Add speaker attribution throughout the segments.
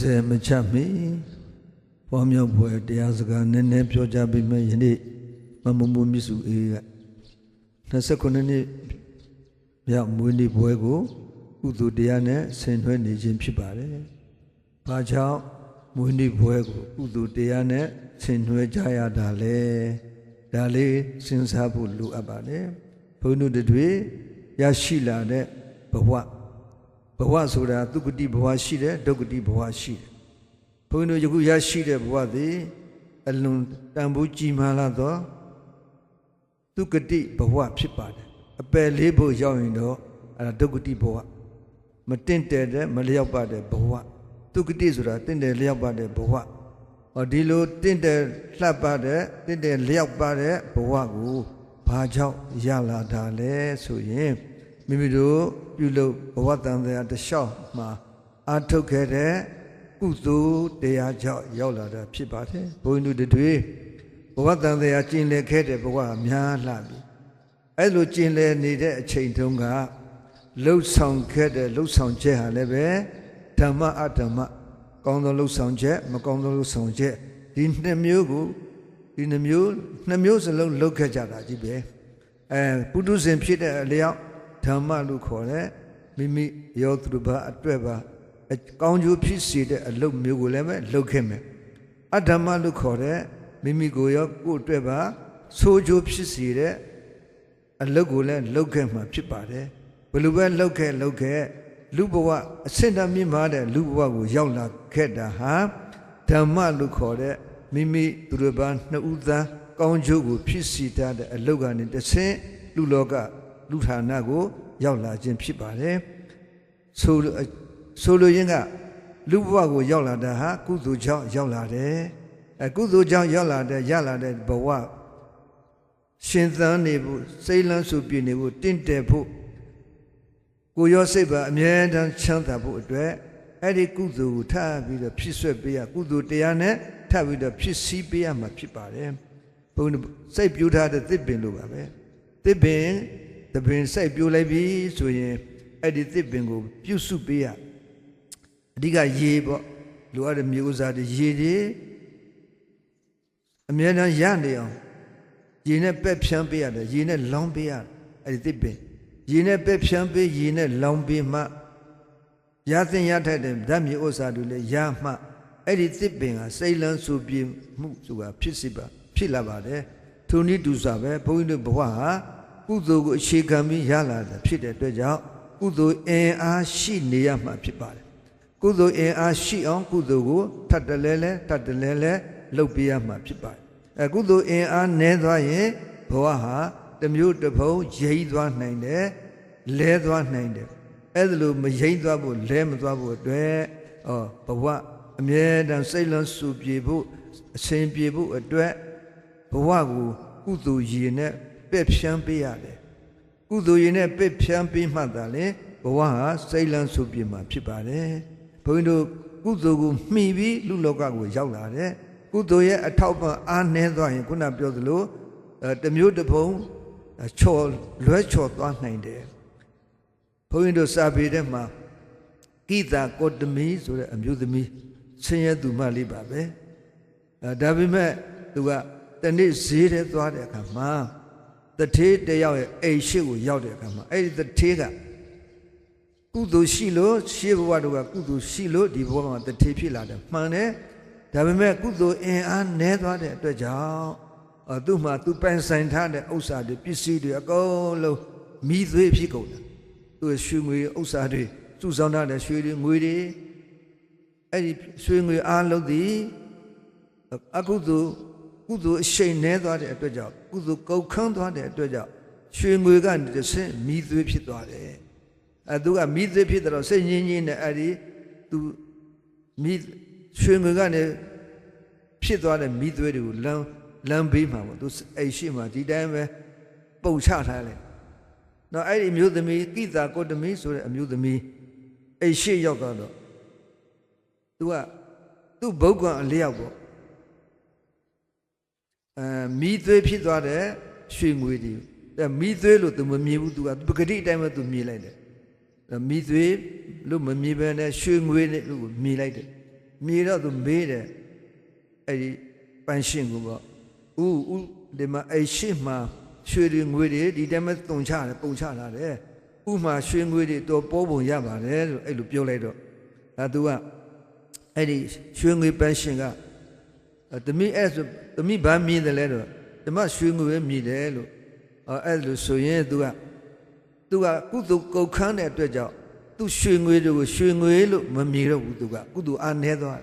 Speaker 1: ရည်စဲမချမီဘောမြောက်ပွဲတရားစကားနည်းနည်းပြောကြပေးမယ်ယနေ့မမမမြစုအေးက29နှစ်မြောက်မွေးနေ့ပွဲကိုကုသိုလ်တရားနဲ့ဆင်နွှဲနေခြင်းဖြစ်ပါတယ်။ဘာကြောင့်မွေးနေ့ပွဲကိုကုသိုလ်တရားနဲ့ဆင်နွှဲကြရတာလဲ။ဒါလေးစဉ်းစားဖို့လိုအပ်ပါတယ်။ဘုန်းတို့တွေရရှိလာတဲ့ဘဝ ဘဝဆိုတာသူကတိဘဝရှိတယ်ဒုက္ကတိဘဝရှိတယ်ဘုန်းကြီးတို့ယခုရရှိတဲ့ဘဝသည်အလွန်တန်ဖိုးကြီးမားလာသောသူကတိဘဝဖြစ်ပါတယ်အပယ်လေးဖို့ရောက်ရင်တော့အဲ့ဒါဒုက္ကတိဘဝမတင့်တယ်တဲ့မလျောက်ပါတဲ့ဘဝသူကတိဆိုတာတင့်တယ်လျောက်ပါတဲ့ဘဝဟောဒီလိုတင့်တယ်လှပ်ပါတဲ့တင့်တယ်လျောက်ပါတဲ့ဘဝကိုဘာကြောင့်ရလာတာလဲဆိုရင် မိမိတို့ပြုလုပ်ဘဝတန်တရားတစ်လျှောက်မှာအာထုတ်ခဲ့တဲ့ကုသိုလ်တရားကြောင့်ရောက်လာတာဖြစ်ပါတယ်ဘုန်းကြီးတို့တွေဘဝတန်တရားကျင်လည်ခဲ့တဲ့ဘဝများလှပြီအဲ့လိုကျင်လည်နေတဲ့အချိန်တုန်းကလှုပ်ဆောင်ခဲ့တဲ့လှုပ်ဆောင်ချက်ဟာလည်းပဲဓမ္မအဓမ္မကောင်းသောလှုပ်ဆောင်ချက်မကောင်းသောလှုပ်ဆောင်ချက်ဒီနှစ်မျိုးကိုဒီနှစ်မျိုးနှစ်မျိုးစလုံးလှုပ်ခဲ့ကြတာကြီးပဲအဲပုထုဇဉ်ဖြစ်တဲ့အလျောက် ဓမ္မလို့ခေါ်တဲ့မိမိယောသူတစ်ပါးအတွက်ပါအကောင်းကျိုးဖြစ်စေတဲ့အလုပ်မျိုးကိုလည်းပဲလုပ်ခဲ့မယ်အဓမ္မလို့ခေါ်တဲ့မိမိကိုရောကိုယ့်အတွက်ပါဆိုးကျိုးဖြစ်စေတဲ့အလုပ်ကိုလည်းလုပ်ခဲ့မှာဖြစ်ပါတယ်ဘယ်လိုပဲလုပ်ခဲ့လုပ်ခဲ့လူဘဝအဆင့်တမြင့်မားတဲ့လူဘဝကိုရောက်လာခဲ့တာဟာဓမ္မလို့ခေါ်တဲ့မိမိသူတစ်ပါးနှစ်ဦးသားကောင်းကျိုးကိုဖြစ်စေတတ်တဲ့အလုပ်ကနေတစ်ဆင့်လူလောက လူဌာနကိုရောက်လာခြင်းဖြစ်ပါတယ်ဆိုလိုဆိုလိုရင်းကလူဘဝကိုရောက်လာတာဟာကုသိုလ်ကြောင့်ရောက်လာတယ်အဲကုသိုလ်ကြောင့်ရောက်လာတဲ့ရလာတဲ့ဘဝရှင်သန်နေဖို့စိတ်လန်းစုပြည့်နေဖို့တင့်တယ်ဖို့ကိုရောစိတ်ပါအမြဲတမ်းချမ်းသာဖို့အတွက်အဲ့ဒီကုသိုလ်ကိုထပ်ပြီးတော့ဖြစ်ဆွဲပေးရကုသိုလ်တရားနဲ့ထပ်ပြီးတော့ဖြစ်စည်းပေးရမှာဖြစ်ပါတယ်ဘုန်းစိတ်ပြူထားတဲ့သစ်ပင်လိုပါပဲသစ်ပင် သပင်စိုက်ပြိုးလိုက်ပြီဆိုရင်အဲ့ဒီသစ်ပင်ကိုပြုစုပေးရအဓိကရေပေါ့လိုအပ်တဲ့မြေဥစားတွေရေတွေအများအားရနေအောင်ရေနဲ့ပက်ဖြန်းပေးရတယ်ရေနဲ့လောင်းပေးရတယ်အဲ့ဒီသစ်ပင်ရေနဲ့ပက်ဖြန်းပေးရေနဲ့လောင်းပေးမှရသင်ရထိုက်တဲ့ဓာတ်မြေဥစားတွေလည်းရမှအဲ့ဒီသစ်ပင်ကစိတ်လန်းဆူပြေမှုဆိုတာဖြစ်စီပါဖြစ်လာပါတယ်ထိုနည်းတူစွာပဲဘုန်းကြီးတို့ဘဝဟာ ကုသိုလ်ကိုအခြေခံပြီးရလာတာဖြစ်တဲ့အတွက်ကြောင့်ကုသိုလ်အင်အားရှိနေရမှာဖြစ်ပါတယ်ကုသိုလ်အင်အားရှိအောင်ကုသိုလ်ကိုထပ်တလဲလဲထပ်တလဲလဲလုပ်ပေးရမှာဖြစ်ပါတယ်အဲကုသိုလ်အင်အားနည်းသွားရင်ဘဝဟာတစ်မျိုးတစ်ဖုံရိမ့်သွားနိုင်တယ်လဲသွားနိုင်တယ်အဲ့ဒါလိုမရိမ့်သွားဖို့လဲမသွားဖို့အတွက်ဩဘဝအမြဲတမ်းစိတ်လွန်စုပြေဖို့အစဉ်ပြေဖို့အတွက်ဘဝကိုကုသိုလ်ရည်နဲ့ ပက်ဖြန်းပေးရတယ်ကုသိုလ်ရင်နဲ့ပက်ဖြန်းပေးမှသာလေဘဝဟာစိတ်လန်းဆုပြမှာဖြစ်ပါတယ်ဘုန်းကြီးတို့ကုသိုလ်ကိုမှီပြီးလူလောကကိုရောက်လာတယ်ကုသိုလ်ရဲ့အထောက်ပံ့အားနည်းသွားရင်ခုနပြောသလိုအဲတမျိုးတစ်ပုံချော်လွဲချော်သွားနိုင်တယ်ဘုန်းကြီးတို့စာပေထဲမှာကိတာကောတမီဆိုတဲ့အမျိုးသမီးဆင်းရဲသူမလေးပါပဲအဲဒါပေမဲ့သူကတနေ့ဈေးထဲသွားတဲ့အခါမှာ တထေးတယောက်ရဲ့အိမ်ရှိကိုရောက်တဲ့အခါမှာအဲ့ဒီတထေးကကုသိုလ်ရှိလို့ရှေးဘဝတို့ကကုသိုလ်ရှိလို့ဒီဘဝမှာတထေးဖြစ်လာတယ်မှန်တယ်ဒါပေမဲ့ကုသိုလ်အင်အားနည်းသွားတဲ့အတွက်ကြောင့်အသူ့မှာသူပိုင်ဆိုင်ထားတဲ့ဥစ္စာတွေပစ္စည်းတွေအကုန်လုံးမိသွေးဖြစ်ကုန်တယ်သူရွှေငွေဥစ္စာတွေစုဆောင်းထားတဲ့ရွှေတွေငွေတွေအဲ့ဒီရွှေငွေအားလုံးသည်အကုသိုလ် ကုသိုလ်အရှိန်နည်းသွားတဲ့အတွက်ကြောင့်ကုသိုလ်ကုန်ခန်းသွားတဲ့အတွက်ကြောင့်ရွှေငွေကနေတစ်ဆင့်မိသွေးဖြစ်သွားတယ်အဲသူကမိသွေးဖြစ်တော့စိတ်ငြင်းငြင်းနဲ့အဲ့ဒီသူမိရွှေငွေကနေဖြစ်သွားတဲ့မိသွေးတွေကိုလမ်းလမ်းဘေးမှာပေါ့သူအိမ်ရှိမှာဒီတိုင်းပဲပုံချထားလိုက်တော့အဲ့ဒီအမျိုးသမီးကိတာကိုတမီဆိုတဲ့အမျိုးသမီးအိမ်ရှိရောက်တော့သူကသူ့ဘုတ်ကအလျောက်ပေါ့အဲ မိသွေးဖြစ်သွားတဲ့ရွှေငွေတွေအဲမိသွေးလို့သူမမြင်ဘူးသူကပဂတိအတိုင်းပဲသူမြင်လိုက်တယ်မိသွေးလို့မမြင်ဘဲနဲ့ရွှေငွေနဲ့လို့မြင်လိုက်တယ်မြေတော့သူမေးတယ်အဲ့ဒီပန်းရှင်ကိုပေါ့ဥဥဒီမှာအဲ့ရှေ့မှာရွှေတွေငွေတွေဒီတိုင်းမဲ့တုံချတယ်ပုံချလာတယ်ဥမှာရွှေငွေတွေတော့ပေါ်ပုံရပါတယ်လို့အဲ့လိုပြောလိုက်တော့ဒါသူကအဲ့ဒီရွှေငွေပန်းရှင်က တမိအဲ့ဆိုတမိဘာမြင်တယ်လဲတော့ဓမ္မရွှေငွေပဲမြည်တယ်လို့အဲ့လိုဆိုရင်သူကသူကကုသိုလ်ကုတ်ခန်းတဲ့အတွက်ကြောင့်သူရွှေငွေတွေကိုရွှေငွေလို့မမြည်တော့ဘူးသူကကုသိုလ်အားနေသွား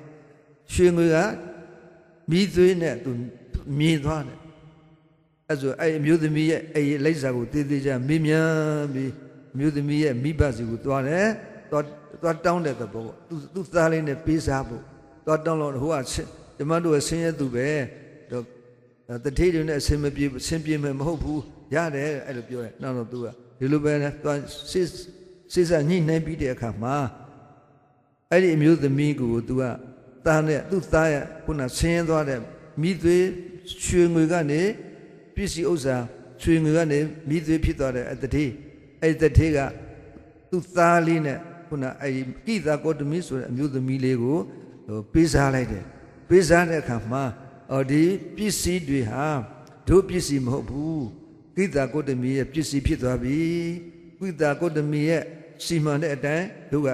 Speaker 1: ရွှေငွေကမိသွေးနဲ့သူမြည်သွားတယ်အဲ့ဆိုအဲ့အမျိုးသမီးရဲ့အဲ့လိပ်စာကိုတည်တည်ချမေးမြန်းပြီးအမျိုးသမီးရဲ့မိဘစီကိုသွားတယ်သွားသွားတောင်းတဲ့သဘောပေါ့သူသူသားလေးနဲ့ပေးစားဖို့သွားတောင်းလို့ဟိုက ဓမ္မတို့ကဆင်းရဲသူပဲတော့တထေးတွေနဲ့အစင်မပြေအစင်ပြေမယ်မဟုတ်ဘူးရတယ်အဲ့လိုပြောတယ်နောက်တော့သူကဒီလိုပဲသွားစစ်စစ်စားညှိနှိုင်းပြီးတဲ့အခါမှာအဲ့ဒီအမျိုးသမီးကိုသူကသားနဲ့သူ့သားရဲ့ခုနဆင်းရဲသွားတဲ့မိသွေးရွှေငွေကနေပစ္စည်းဥစ္စာရွှေငွေကနေမိသွေးဖြစ်သွားတဲ့အတတိအဲ့ဒီတတိကသူ့သားလေးနဲ့ခုနအဲ့ဒီကိသာကောတမီဆိုတဲ့အမျိုးသမီးလေးကိုပေးစားလိုက်တယ် ပေးစားတဲ့အခါမှာအော်ဒီပစ္စည်းတွေဟာတို့ပစ္စည်းမဟုတ်ဘူးကိသာကောတမီရဲ့ပစ္စည်းဖြစ်သွားပြီကိသာကောတမီရဲ့စီမံတဲ့အတိုင်းတို့က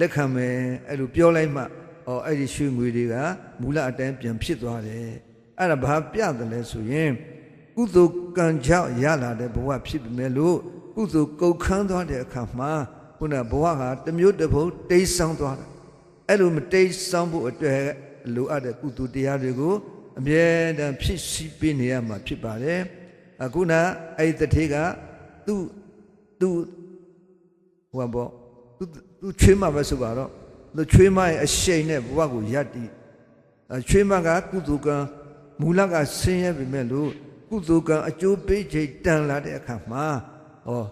Speaker 1: လက်ခံမယ်အဲ့လိုပြောလိုက်မှအော်အဲ့ဒီရွှေငွေတွေကမူလအတိုင်းပြန်ဖြစ်သွားတယ်အဲ့ဒါဘာပြတယ်လဲဆိုရင်ကုသိုလ်ကံကြောင့်ရလာတဲ့ဘဝဖြစ်ပြီမဲ့လို့ကုသိုလ်ကုတ်ခန်းသွားတဲ့အခါမှာခုနဘဝဟာတစ်မျိုးတစ်ပုံတိတ်ဆောင်းသွားတယ်အဲ့လိုမတိတ်ဆောင်းဖို့အတွက် လိုအပ်တဲ့ကုသိုလ်တရားတွေကိုအမြဲတမ်းဖြစ်စီပေးနေရမှာဖြစ်ပါတယ်အခုနအဲ့ဒီတထေးကသူ့သူ့ဟိုဘောသူသူချွေးမပဲဆိုပါတော့သူချွေးမရဲ့အရှိန်နဲ့ဘဝကိုယက်တည်ချွေးမကကုသိုလ်ကံမူလကဆင်းရဲပြီမဲ့လို့ကုသိုလ်ကံအကျိုးပေးချိန်တန်လာတဲ့အခါမှာဟော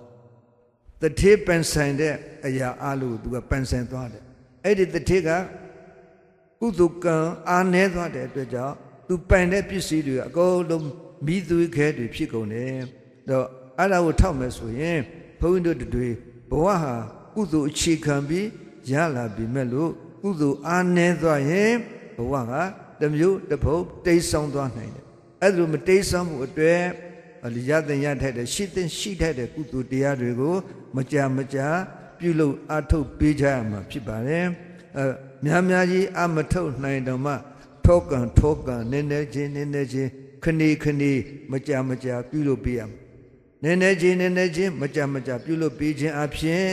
Speaker 1: တထေးပန်ဆိုင်တဲ့အရာအလိုသူကပန်ဆိုင်သွားတယ်အဲ့ဒီတထေးက ကုသိုလ်ကံအားနည်းသွားတဲ့အတွက်ကြောင့်သူပန်တဲ့ပစ္စည်းတွေအကုန်လုံးမိသွေးခဲတွေဖြစ်ကုန်တယ်တော့အဲ့ဒါကိုထောက်မယ်ဆိုရင်ဘုန်းကြီးတို့တွေဘဝဟာကုသိုလ်အခြေခံပြီးရလာပြီမဲ့လို့ကုသိုလ်အားနည်းသွားရင်ဘဝကတစ်မျိုးတစ်ဖုံတိတ်ဆောင်သွားနိုင်တယ်အဲ့လိုမတိတ်ဆောင်မှုအတွက်ရတဲ့ရထိုက်တဲ့ရှိတဲ့ရှိထိုက်တဲ့ကုသိုလ်တရားတွေကို မကြာမကြာပြုလုပ်အထုတ်ပေးကြရမှာဖြစ်ပါတယ်အဲများများကြီးအမထုတ်နိုင်တော့မှထောကံထောကံနည်းနည်းချင်းနည်းနည်းချင်းခဏီခဏီမကြာမကြာပြုလုပ်ပေးရမှာနည်းနည်းချင်းနည်းနည်းချင်းမကြာမကြာပြုလုပ်ပေးခြင်းအပြင်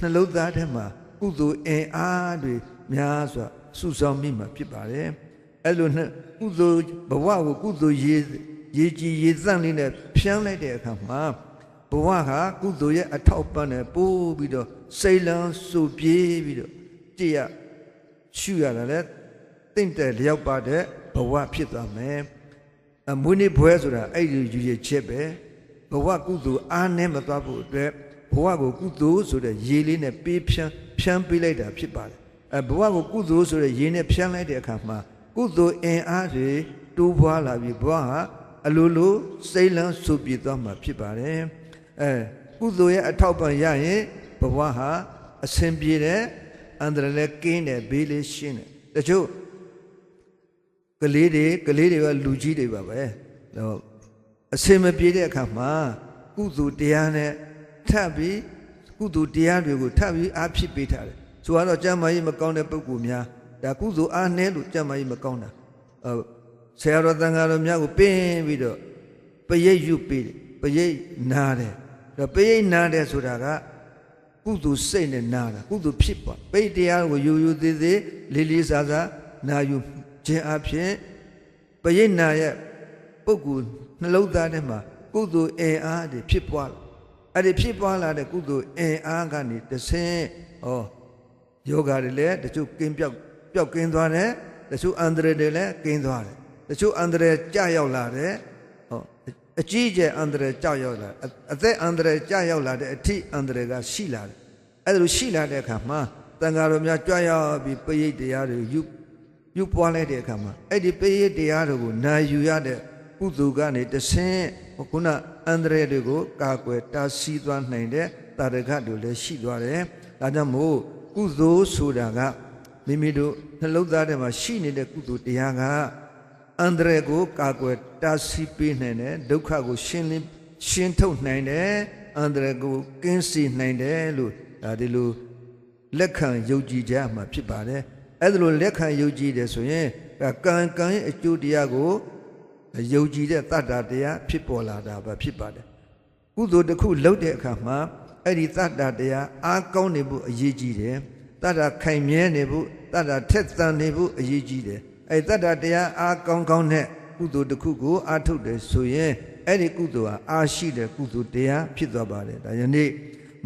Speaker 1: နှလုံးသားထဲမှာကုသိုလ်အင်အားတွေများစွာစုဆောင်မိမှာဖြစ်ပါတယ်အဲ့လိုနဲ့ကုသိုလ်ဘဝကိုကုသိုလ်ရေးရေးကြည်ရေးသန့်လေးနဲ့ဖြန်းလိုက်တဲ့အခါမှာဘဝဟာကုသိုလ်ရဲ့အထောက်ပံ့နဲ့ပို့ပြီးတော့စိတ်လန်းစုပြေးပြီးတော့ကြည်ရ ရှုရတာလဲတင့်တယ်လျောက်ပါတဲ့ဘဝဖြစ်သွားမယ်အမွေးနေ့ဘွဲဆိုတာအဲ့ဒီယူရချက်ပဲဘဝကုသိုလ်အားနဲ့မသွားဖို့အတွက်ဘဝကိုကုသိုလ်ဆိုတဲ့ရေလေးနဲ့ပေးဖြန်းဖြန်းပေးလိုက်တာဖြစ်ပါတယ်အဲဘဝကိုကုသိုလ်ဆိုတဲ့ရေနဲ့ဖြန်းလိုက်တဲ့အခါမှာကုသိုလ်အင်အားတွေတိုးပွားလာပြီးဘဝဟာအလိုလိုစိတ်လန်းဆူပြေသွားမှာဖြစ်ပါတယ်အဲကုသိုလ်ရဲ့အထောက်ပံ့ရရင်ဘဝဟာအဆင်ပြေတယ် အန္တရာယ်လည်းကင်းတယ်ဘေးလေးရှင်းတယ်တချို့ကလေးတွေကလေးတွေကလူကြီးတွေပါပဲတော့အစင်မပြေတဲ့အခါမှာကုသိုလ်တရားနဲ့ထပ်ပြီးကုသိုလ်တရားတွေကိုထပ်ပြီးအားဖြစ်ပေးထားတယ်ဆိုတော့ကျမ်းမာရေးမကောင်းတဲ့ပုဂ္ဂိုလ်များဒါကုသိုလ်အားနည်းလို့ကျမ်းမာရေးမကောင်းတာအဲဆရာတော်တန်ဃာတော်များကိုပင်းပြီးတော့ပရိတ်ယူပေးတယ်ပရိတ်နာတယ်ဒါပရိတ်နာတယ်ဆိုတာက ကုသိုလ်စိတ်နဲ့နာတာကုသိုလ်ဖြစ်ပါပိတ်တရားကိုယူယူသေးသေးလေးလေးစားစားနာယူခြင်းအဖြစ်ပရိတ်နာရဲ့ပုဂ္ဂိုလ်နှလုံးသားထဲမှာကုသိုလ်အင်အားတွေဖြစ်ပွားလာအဲ့ဒီဖြစ်ပွားလာတဲ့ကုသိုလ်အင်အားကနေတဆင်းဩယောဂတွေလည်းတချို့ကင်းပြောက်ပျောက်ကင်းသွားတယ်တချို့အန္တရာယ်တွေလည်းကင်းသွားတယ်တချို့အန္တရာယ်ကြာရောက်လာတယ်ဟော အကြီးကျယ်အန္တရာယ်ကြာရောက်လာအသက်အန္တရာယ်ကြာရောက်လာတဲ့အထိအန္တရာယ်ကရှိလာတယ်အဲ့လိုရှိလာတဲ့အခါမှာတန်ဃာတော်များကြွရောက်ပြီးပရိတ်တရားတွေယူယူပွားလိုက်တဲ့အခါမှာအဲ့ဒီပရိတ်တရားတွေကိုနာယူရတဲ့ကုသိုလ်ကနေတဆင်းခုနအန္တရာယ်တွေကိုကာကွယ်တားဆီးသွားနိုင်တဲ့တာရကတွေလည်းရှိသွားတယ်ဒါကြောင့်မို့ကုသိုလ်ဆိုတာကမိမိတို့နှလုံးသားထဲမှာရှိနေတဲ့ကုသိုလ်တရားက အန္တရာယ်ကိုကာကွယ်တားဆီးပေးနိုင်တယ်ဒုက္ခကိုရှင်းလင်းရှင်းထုတ်နိုင်တယ်အန္တရာယ်ကိုကင်းစေနိုင်တယ်လို့ဒါဒီလိုလက်ခံယုံကြည်ကြမှာဖြစ်ပါတယ်အဲ့ဒါလိုလက်ခံယုံကြည်တယ်ဆိုရင်ကံကံရဲ့အကျိုးတရားကိုယုံကြည်တဲ့တတ္တတရားဖြစ်ပေါ်လာတာပဲဖြစ်ပါတယ်ကုသိုလ်တစ်ခုလုပ်တဲ့အခါမှာအဲ့ဒီတတ္တတရားအားကောင်းနေဖို့အရေးကြီးတယ်တတ္တခိုင်မြဲနေဖို့တတ္တထက်သန်နေဖို့အရေးကြီးတယ် အဲ့ဒီတတ္တတရားအားကောင်းကောင်းနဲ့ကုသိုလ်တစ်ခုကိုအားထုတ်တယ်ဆိုရင်အဲ့ဒီကုသိုလ်ဟာအားရှိတဲ့ကုသိုလ်တရားဖြစ်သွားပါတယ်ဒါယနေ့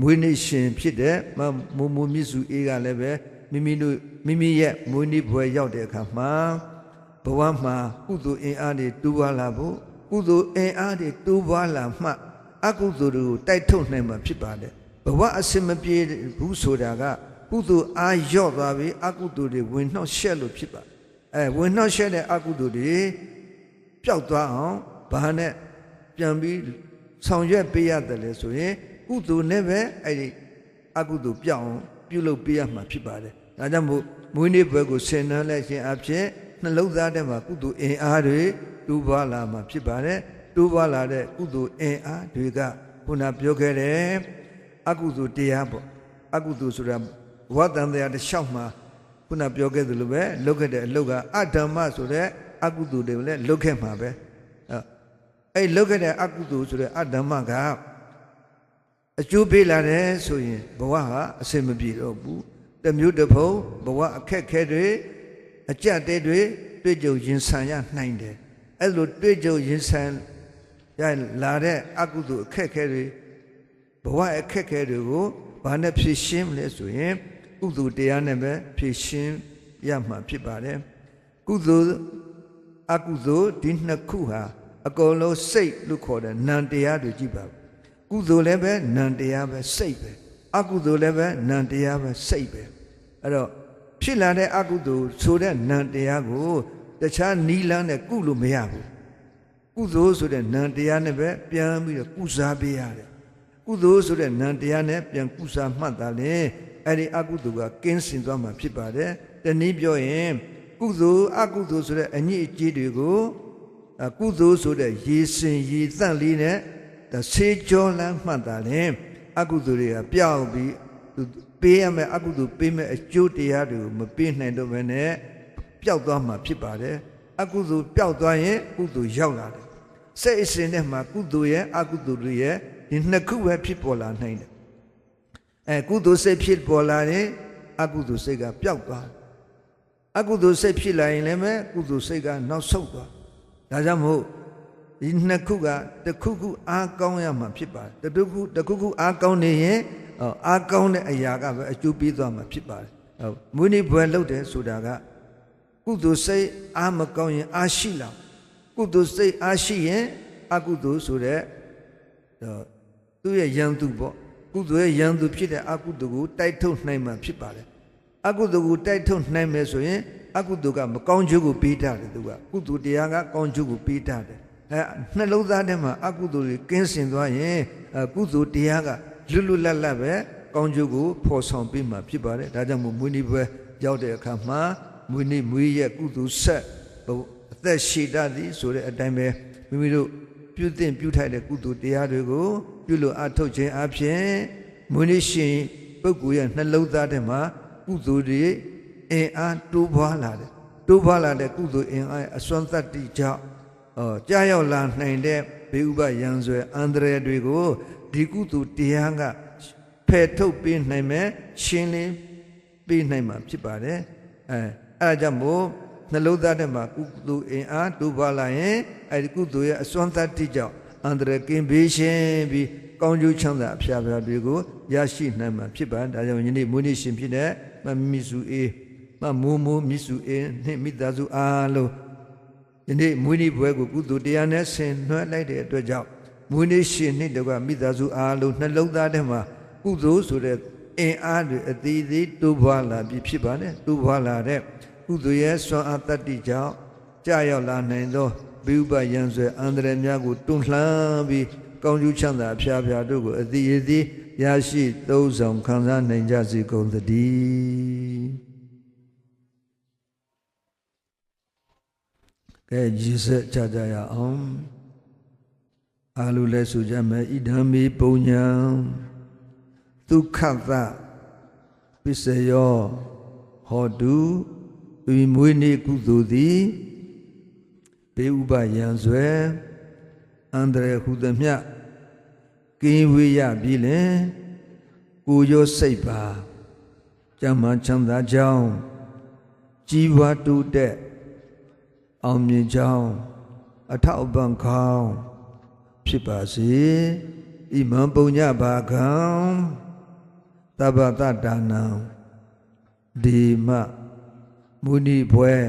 Speaker 1: မွေးနေ့ရှင်ဖြစ်တဲ့မမမမြစ်စုအေးကလည်းပဲမိမိတို့မိမိရဲ့မွေးနေ့ဘွယ်ရောက်တဲ့အခါမှာဘဝမှာကုသိုလ်အင်အားတွေတိုးပွားလာဖို့ကုသိုလ်အင်အားတွေတိုးပွားလာမှအကုသိုလ်တွေကိုတိုက်ထုတ်နိုင်မှာဖြစ်ပါတယ်ဘဝအစင်မပြေဘူးဆိုတာကကုသိုလ်အားလျော့သွားပြီးအကုသိုလ်တွေဝင်နှောက်ရှက်လို့ဖြစ်ပါတယ် အဲဝင်နှောက်ရှက်တဲ့အကုသိုလ်တွေပျောက်သွားအောင်ဘာနဲ့ပြန်ပြီးဆောင်ရွက်ပေးရတယ်လေဆိုရင်ကုသိုလ်နဲ့ပဲအဲ့ဒီအကုသိုလ်ပြောင်းအောင်ပြုလုပ်ပေးရမှာဖြစ်ပါတယ်။ဒါကြောင့်မို့မွေးနေ့ဘွယ်ကိုဆင်နွှဲလိုက်ခြင်းအဖြစ်နှလုံးသားထဲမှာကုသိုလ်အင်အားတွေတိုးပွားလာမှာဖြစ်ပါတယ်။တိုးပွားလာတဲ့ကုသိုလ်အင်အားတွေကခုနပြောခဲ့တဲ့အကုသိုလ်တရားပေါ့။အကုသိုလ်ဆိုတာဝတ္တန်တရားတစ်လျှောက်မှာ ခုနပြောခဲ့သလိုပဲလုပ်ခဲ့တဲ့အလုပ်ကအဓမ္မဆိုတဲ့အကုသိုလ်တွေလည်းလုပ်ခဲ့မှာပဲ။အဲအဲ့လုတ်ခဲ့တဲ့အကုသိုလ်ဆိုတဲ့အဓမ္မကအကျိုးပေးလာတယ်ဆိုရင်ဘဝဟာအစင်မပြေတော့ဘူးတမျိုးတစ်ဖုံဘဝအခက်ခဲတွေအကြက်တဲတွေတွေ့ကြုံရင်ဆန်ရနိုင်တယ်အဲ့လိုတွေ့ကြုံရင်ဆန်ရလာတဲ့အကုသိုလ်အခက်ခဲတွေဘဝအခက်ခဲတွေကိုဘာနဲ့ဖြည့်ရှင်းမလဲဆိုရင် ကုသိုလ်တရားနဲ့ပဲဖြည့်ရှင်းရမှာဖြစ်ပါတယ်ကုသိုလ်အကုသိုလ်ဒီနှစ်ခုဟာအကုန်လုံးစိတ်လို့ခေါ်တဲ့နံတရားတွေကြည့်ပါကုသိုလ်လည်းပဲနံတရားပဲစိတ်ပဲအကုသိုလ်လည်းပဲနံတရားပဲစိတ်ပဲအဲ့တော့ဖြစ်လာတဲ့အကုသိုလ်ဆိုတဲ့နံတရားကိုတခြားနီးလန်းနဲ့ကုလို့မရဘူးကုသိုလ်ဆိုတဲ့နံတရားနဲ့ပဲပြန်ပြီးတော့ကုစားပေးရတယ်ကုသိုလ်ဆိုတဲ့နံတရားနဲ့ပြန်ကုစားမှတ်တာလေ အဲ့ဒီအကုသိုလ်ကကင်းစင်သွားမှာဖြစ်ပါတယ်တနည်းပြောရင်ကုသိုလ်အကုသိုလ်ဆိုတဲ့အညစ်အကြေးတွေကိုအကုသိုလ်ဆိုတဲ့ရေစင်ရေသန့်လေးနဲ့ဒါဆေးကြောလန်းမှတ်တာလေအကုသိုလ်တွေကပျောက်ပြီးသူပေးရမယ်အကုသိုလ်ပေးမယ်အကျိုးတရားတွေကိုမပေးနိုင်တော့ဘဲနဲ့ပျောက်သွားမှာဖြစ်ပါတယ်အကုသိုလ်ပျောက်သွားရင်ကုသိုလ်ရောက်လာတယ်စိတ်အစဉ်နဲ့မှာကုသိုလ်ရဲ့အကုသိုလ်တွေရဲ့ဒီနှစ်ခုပဲဖြစ်ပေါ်လာနိုင်တယ် အဲကုသိုလ်စိတ်ဖြစ်ပေါ်လာရင်အကုသိုလ်စိတ်ကပျောက်သွားအကုသိုလ်စိတ်ဖြစ်လာရင်လည်းကုသိုလ်စိတ်ကနောက်ဆုတ်သွားဒါကြောင့်မို့ဒီနှစ်ခုကတစ်ခုခုအားကောင်းရမှာဖြစ်ပါတယ်တစ်ခုတစ်ခုခုအားကောင်းနေရင်အားကောင်းတဲ့အရာကပဲအကျိုးပေးသွားမှာဖြစ်ပါတယ်မွေးနေ့ဘွယ်လုပ်တယ်ဆိုတာကကုသိုလ်စိတ်အားမကောင်းရင်အားရှိလာကုသိုလ်စိတ်အားရှိရင်အကုသိုလ်ဆိုတဲ့သူ့ရဲ့ယံသူပေါ့ ကုသိုလ်ရဲ့ယံသူဖြစ်တဲ့အကုသိုလ်ကိုတိုက်ထုတ်နိုင်မှာဖြစ်ပါတယ်အကုသိုလ်ကိုတိုက်ထုတ်နိုင်မယ်ဆိုရင်အကုသိုလ်ကမကောင်းကျိုးကိုပေးတတ်တယ်သူကကုသိုလ်တရားကကောင်းကျိုးကိုပေးတတ်တယ်အဲနှလုံးသားထဲမှာအကုသိုလ်တွေကင်းစင်သွားရင်ကုသိုလ်တရားကလွတ်လွတ်လပ်လပ်ပဲကောင်းကျိုးကိုဖော်ဆောင်ပေးမှာဖြစ်ပါတယ်ဒါကြောင့်မို့မွေးနေ့ပွဲရောက်တဲ့အခါမှာမွေးနေ့မွေးရဲ့ကုသိုလ်ဆက်အသက်ရှည်တတ်သည်ဆိုတဲ့အတိုင်းပဲမိမိတို့ပြုသင့်ပြုထိုက်တဲ့ကုသိုလ်တရားတွေကို ပြုလို့အထုတ်ခြင်းအပြင်မွေးနေ့ရှင်ပုဂ္ဂိုလ်ရဲ့နှလုံးသားထဲမှာကုသိုလ်တွေအင်အားတိုးပွားလာတယ်တိုးပွားလာတဲ့ကုသိုလ်အင်အားအစွမ်းသတ္တိကြောင့်အော်ကြားရောက်လာနိုင်တဲ့ဘေဥပယံဆွဲအန္တရာယ်တွေကိုဒီကုသိုလ်တရားကဖယ်ထုတ်ပေးနိုင်မယ်ရှင်းလင်းပေးနိုင်မှာဖြစ်ပါတယ်အဲအဲဒါကြောင့်မို့နှလုံးသားထဲမှာကုသိုလ်အင်အားတိုးပွားလာရင်အဲဒီကုသိုလ်ရဲ့အစွမ်းသတ္တိကြောင့် အန္တရာယ်ကင်းဘေးရှင်းပြီးကောင်းကျိုးချမ်းသာအဖျားဖျားတွေကိုရရှိနိုင်မှာဖြစ်ပါတယ်ဒါကြောင့်ယနေ့မွေးနေ့ရှင်ဖြစ်တဲ့မမီစုအေးမမိုးမိုးမြစ်စုအင်းနှင့်မိသားစုအားလုံးယနေ့မွေးနေ့ပွဲကိုကုသိုလ်တရားနဲ့ဆင်နွှဲလိုက်တဲ့အတွက်ကြောင့်မွေးနေ့ရှင်နှင့်တကွမိသားစုအားလုံးနှလုံးသားထဲမှာကုသိုလ်ဆိုတဲ့အင်အားတွေအသေးသေးတိုးပွားလာပြီးဖြစ်ပါတယ်တိုးပွားလာတဲ့ကုသိုလ်ရဲ့ဆွမ်းအားတတ္တိကြောင့်ကြာရောက်လာနိုင်သော ပိဥပယံဆွဲအန္တရာယ်များကိုတွန်းလှန်ပြီးကောင်းကျိုးချမ်းသာအဖျားဖျားတို့ကိုအတိအသေးရရှိသုံးဆောင်ခံစားနိုင်ကြစေကုန်သတည်းကဲရည်စက်ကြကြရအောင်အာလူလဲဆိုကြမယ်ဣဒံမေပုံညာဒုက္ခသပစ္စယောဟောတုဤမွေးနေ့ကုသိုလ်သည် ဘေဥပယံဆွဲအန္တရဟုသမျှကင်းဝေးရပြီလေကိုရောစိတ်ပါကျမ်းမှချမ်းသာကြောင်းကြီးပွားတိုးတက်အောင်မြင်ကြောင်းအထောက်အပံ့ကောင်းဖြစ်ပါစေဣမံပုံညဘာကံသဗ္ဗတတ္တနာဒီမမုဏိဘွယ်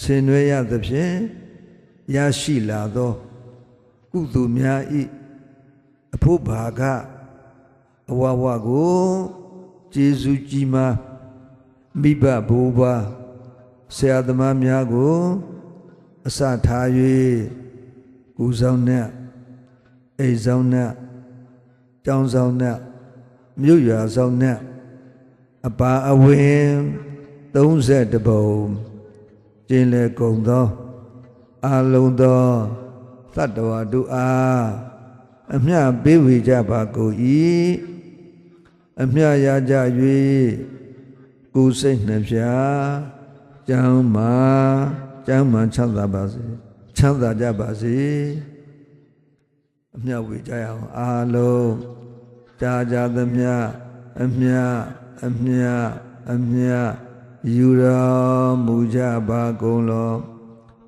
Speaker 1: ဆင်နွှဲရသဖြင့် ရရှိလာသော ကုသိုလ်များဤအဖို့ဘာကအဝဝကိုကျေးဇူးကြီးမားမိဘဘိုးဘွားဆရာသမားများကို အစထား၍ကိုယ်ဆောင်နဲ့အိမ်ဆောင်နဲ့ကျောင်းဆောင်နဲ့မြို့ရွာဆောင်နဲ့အပါအဝင်30ပုံကျင်းလေကုန်သော အာလုံးသောသတ္တဝါတို့အားအမျှပေးဝေကြပါကုန်၏အမျှရကြ၍ကိုယ်စိတ်နှဖျားကျမ်းမာကျမ်းမာချမ်းသာပါစေချမ်းသာကြပါစေအမျှဝေကြရအောင်အာလုံးကြာကြသမျှအမျှအမျှအမျှယူတော်မူကြပါကုန်လော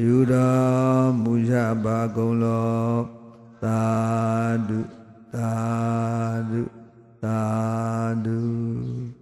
Speaker 1: ယူတော်မူကြပါကုန်လောသာဓုသာဓုသာဓု